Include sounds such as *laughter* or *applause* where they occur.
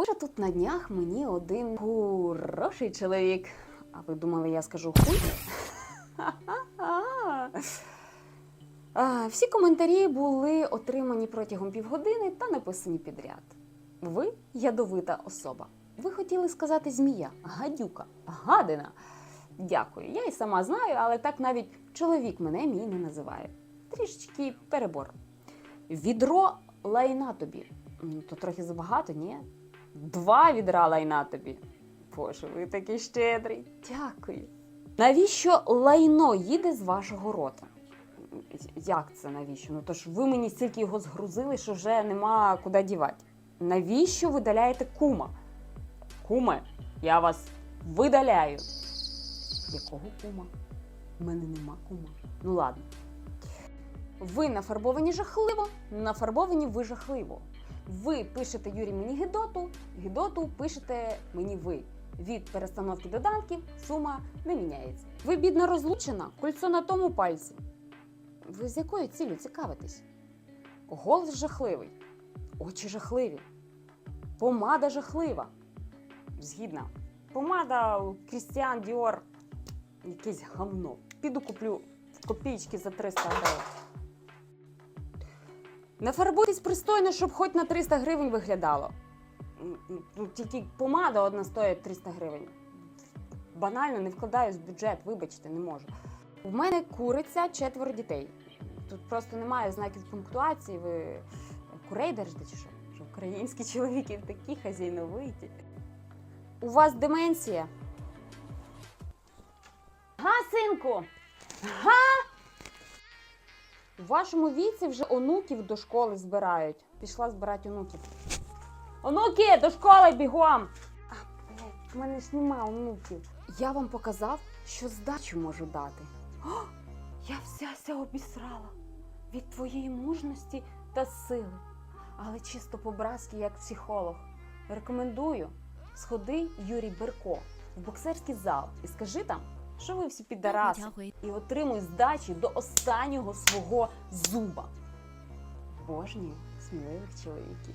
Пише тут на днях мені один хороший чоловік. А ви думали, я скажу хуй? *laughs* Всі коментарі були отримані протягом півгодини та написані підряд. Ви ядовита особа. Ви хотіли сказати змія, гадюка, гадина. Дякую. Я і сама знаю, але так навіть чоловік мене мій не називає. Трішечки перебор. Відро лайна тобі. То трохи забагато, ні? Два відра лайна тобі. Боже, ви такий щедрий. Дякую. Навіщо лайно їде з вашого рота? Як це навіщо? Ну то ж ви мені стільки його згрузили, що вже нема куди дівати. Навіщо видаляєте кума? Куме, я вас видаляю. Якого кума? У мене нема кума. Ну ладно. Ви нафарбовані жахливо, нафарбовані ви жахливо. Ви пишете Юрій мені Гедоту, Гедоту пишете мені ви. Від перестановки доданків сума не міняється. Ви бідно розлучена, кольцо на тому пальці. Ви з якою ціллю цікавитесь? Голос жахливий, очі жахливі, помада жахлива. Згідна. Помада Крістіан Діор якесь гамно. Піду куплю копійки за 300 гривень. Не фарбуйтесь пристойно, щоб хоч на 300 гривень виглядало. Ну, Тільки помада одна стоїть 300 гривень. Банально не вкладаюсь в бюджет, вибачте, не можу. У мене куриця четверо дітей. Тут просто немає знаків пунктуації. Ви курей держите чи що? Що українські чоловіки такі хазяйновиті. У вас деменція. Га, синку! Га! У вашому віці вже онуків до школи збирають. Пішла збирати онуків. Онуки, до школи бігом! А, блядь, в мене ж нема онуків. Я вам показав, що здачу можу дати. О, я вся обісрала від твоєї мужності та сили. Але чисто по-братськи, як психолог. Рекомендую сходи Юрій Берко в боксерський зал і скажи там, що ви всі підараси і отримуй здачі до останнього свого зуба. Божні сміливих чоловіків.